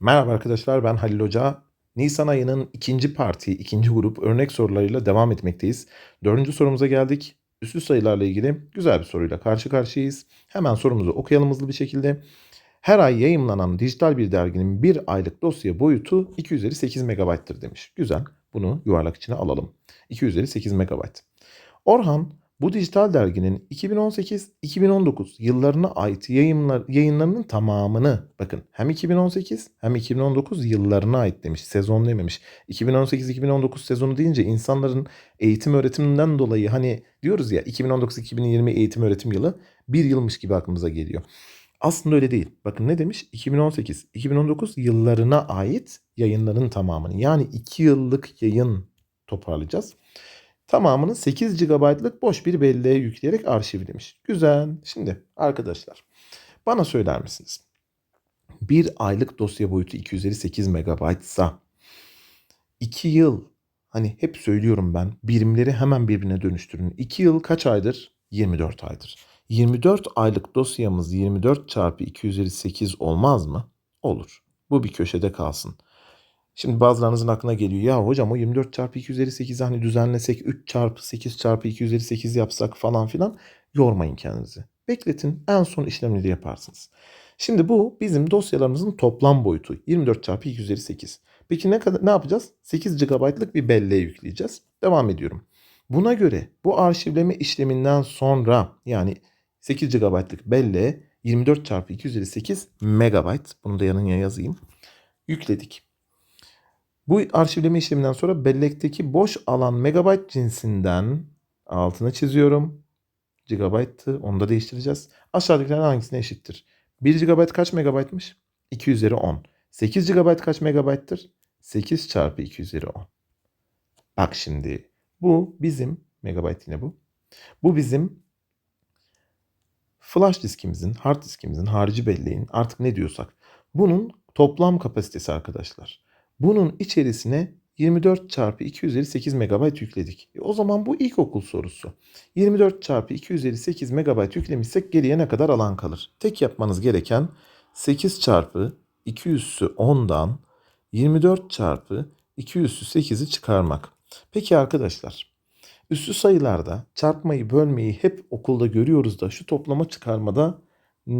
Merhaba arkadaşlar ben Halil Hoca. Nisan ayının ikinci parti, ikinci grup örnek sorularıyla devam etmekteyiz. Dördüncü sorumuza geldik. Üslü sayılarla ilgili güzel bir soruyla karşı karşıyayız. Hemen sorumuzu okuyalım hızlı bir şekilde. Her ay yayımlanan dijital bir derginin bir aylık dosya boyutu 2 üzeri 8 megabayttır demiş. Güzel. Bunu yuvarlak içine alalım. 2 üzeri 8 megabayt. Orhan bu dijital derginin 2018-2019 yıllarına ait yayınlar, yayınlarının tamamını bakın hem 2018 hem 2019 yıllarına ait demiş. Sezon dememiş. 2018-2019 sezonu deyince insanların eğitim öğretiminden dolayı hani diyoruz ya 2019-2020 eğitim öğretim yılı bir yılmış gibi aklımıza geliyor. Aslında öyle değil. Bakın ne demiş? 2018-2019 yıllarına ait yayınların tamamını. Yani 2 yıllık yayın toparlayacağız. Tamamını 8 GB'lık boş bir belleğe yükleyerek arşivlemiş. Güzel. Şimdi arkadaşlar bana söyler misiniz? Bir aylık dosya boyutu 2 üzeri 8 MB ise 2 yıl hani hep söylüyorum ben birimleri hemen birbirine dönüştürün. 2 yıl kaç aydır? 24 aydır. 24 aylık dosyamız 24 çarpı 2 üzeri 8 olmaz mı? Olur. Bu bir köşede kalsın. Şimdi bazılarınızın aklına geliyor. Ya hocam o 24 çarpı 2 üzeri 8'i hani düzenlesek 3 çarpı 8 çarpı 2 üzeri 8 yapsak falan filan. Yormayın kendinizi. Bekletin en son işlemleri yaparsınız. Şimdi bu bizim dosyalarımızın toplam boyutu. 24 çarpı 2 üzeri 8. Peki ne, kadar, ne yapacağız? 8 GB'lık bir belleğe yükleyeceğiz. Devam ediyorum. Buna göre bu arşivleme işleminden sonra yani 8 GB'lık belleğe 24 çarpı 2 üzeri 8 MB. Bunu da yanına yazayım. Yükledik. Bu arşivleme işleminden sonra bellekteki boş alan megabayt cinsinden altına çiziyorum. Gigabayt'tı. Onu da değiştireceğiz. Aşağıdakilerin hangisine eşittir? 1 GB kaç megabaytmış? 2 üzeri 10. 8 GB kaç megabayttır? 8 çarpı 2 üzeri 10. Bak şimdi bu bizim megabayt yine bu. Bu bizim flash diskimizin, hard diskimizin, harici belleğin artık ne diyorsak. Bunun toplam kapasitesi arkadaşlar. Bunun içerisine 24 çarpı 2 üzeri 8 MB yükledik. E o zaman bu ilkokul sorusu. 24 çarpı 2 üzeri 8 MB yüklemişsek geriye ne kadar alan kalır? Tek yapmanız gereken 8 çarpı 2 üssü 10'dan 24 çarpı 2 üssü 8'i çıkarmak. Peki arkadaşlar üssü sayılarda çarpmayı bölmeyi hep okulda görüyoruz da şu toplama çıkarmada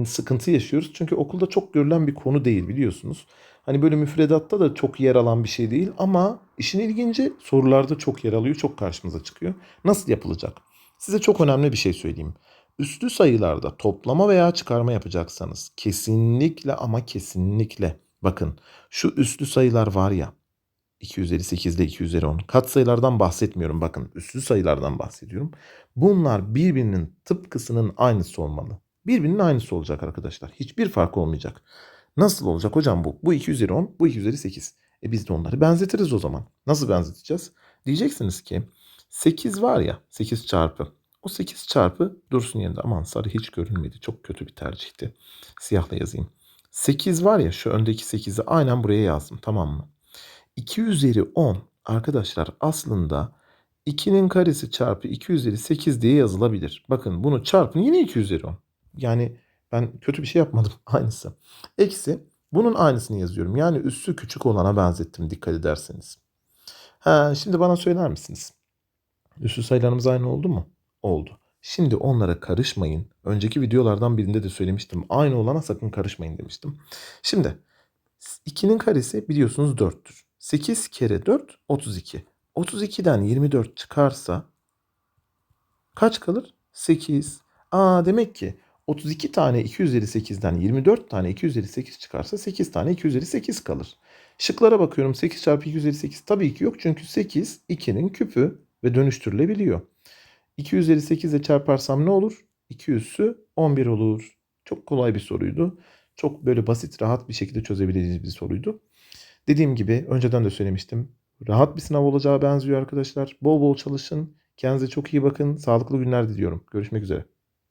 sıkıntı yaşıyoruz. Çünkü okulda çok görülen bir konu değil biliyorsunuz. Hani böyle müfredatta da çok yer alan bir şey değil ama işin ilginci sorularda çok yer alıyor, çok karşımıza çıkıyor. Nasıl yapılacak? Size çok önemli bir şey söyleyeyim. Üslü sayılarda toplama veya çıkarma yapacaksanız kesinlikle ama kesinlikle bakın şu üslü sayılar var ya 2 üzeri 8 ile 2 üzeri 10. Kat sayılardan bahsetmiyorum bakın üslü sayılardan bahsediyorum. Bunlar birbirinin tıpkısının aynısı olmalı. Birbirinin aynısı olacak arkadaşlar. Hiçbir fark olmayacak. Nasıl olacak hocam bu? Bu 2 üzeri 10, bu 2 üzeri 8. E biz de onları benzetiriz o zaman. Nasıl benzeteceğiz? Diyeceksiniz ki 8 var ya 8 çarpı. O 8 çarpı dursun yerinde. Aman sarı hiç görünmedi. Çok kötü bir tercihti. Siyahla yazayım. 8 var ya şu öndeki 8'i aynen buraya yazdım tamam mı? 2 üzeri 10 arkadaşlar aslında 2'nin karesi çarpı 2 üzeri 8 diye yazılabilir. Bakın bunu çarpın yine 2 üzeri 10. Yani ben kötü bir şey yapmadım. Aynısı. Eksi bunun aynısını yazıyorum. Yani üssü küçük olana benzettim dikkat ederseniz. Ha, şimdi bana söyler misiniz? Üssü sayılarımız aynı oldu mu? Oldu. Şimdi onlara karışmayın. Önceki videolardan birinde de söylemiştim. Aynı olana sakın karışmayın demiştim. Şimdi 2'nin karesi biliyorsunuz 4'tür. 8 kere 4 32. 32'den 24 çıkarsa kaç kalır? 8. Aa demek ki 32 tane 2 üzeri 8'den 24 tane 2 üzeri 8 çıkarsa 8 tane 2 üzeri 8 kalır. Şıklara bakıyorum 8 çarpı 2 üzeri 8 tabii ki yok çünkü 8 2'nin küpü ve dönüştürülebiliyor. 2 üzeri 8 ile çarparsam ne olur? 2 üssü 11 olur. Çok kolay bir soruydu. Çok böyle basit rahat bir şekilde çözebileceğiniz bir soruydu. Dediğim gibi önceden de söylemiştim. Rahat bir sınav olacağı benziyor arkadaşlar. Bol bol çalışın. Kendinize çok iyi bakın. Sağlıklı günler diliyorum. Görüşmek üzere.